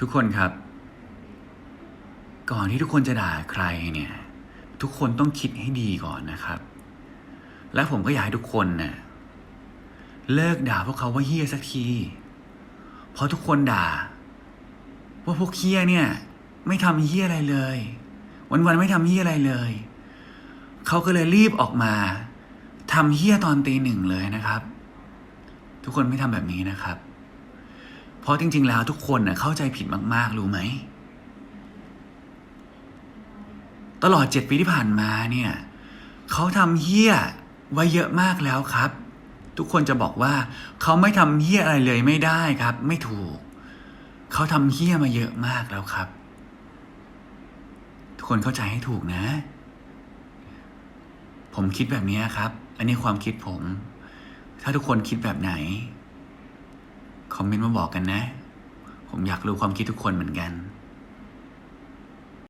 ทุกคนครับ ก่อนที่ทุกคนจะด่าใครเนี่ย ทุกคนต้องคิดให้ดีก่อนนะครับ และผมก็อยากให้ทุกคนน่ะเลิกด่าพวกเขาว่าเฮี้ยสักที เพราะทุกคนด่า ว่าพวกเฮี้ยเนี่ย ไม่ทำเฮี้ยอะไรเลย วันๆไม่ทำเฮี้ยอะไรเลย เขาก็เลยรีบออกมาทำเฮี้ยตอนตีหนึ่งเลยนะครับ ทุกคนไม่ทำแบบนี้นะครับ เพราะจริง ๆ แล้วทุกคนน่ะเข้าใจผิดมาก ๆ รู้ไหม ตลอดเจ็ดปีที่ผ่านมาเนี่ยเขาทำเฮี้ยไว้เยอะมากแล้วครับ ทุกคนจะบอกว่าเขาไม่ทำเฮี้ยอะไรเลยไม่ได้ครับ ไม่ถูก เขาทำเฮี้ยมาเยอะมากแล้วครับ ทุกคนเข้าใจให้ถูกนะ ผมคิดแบบนี้ครับ อันนี้ความคิดผม ถ้าทุกคนคิดแบบไหน คอมเมนต์มาบอกกันนะ ผมอยากรู้ความคิดทุกคนเหมือนกัน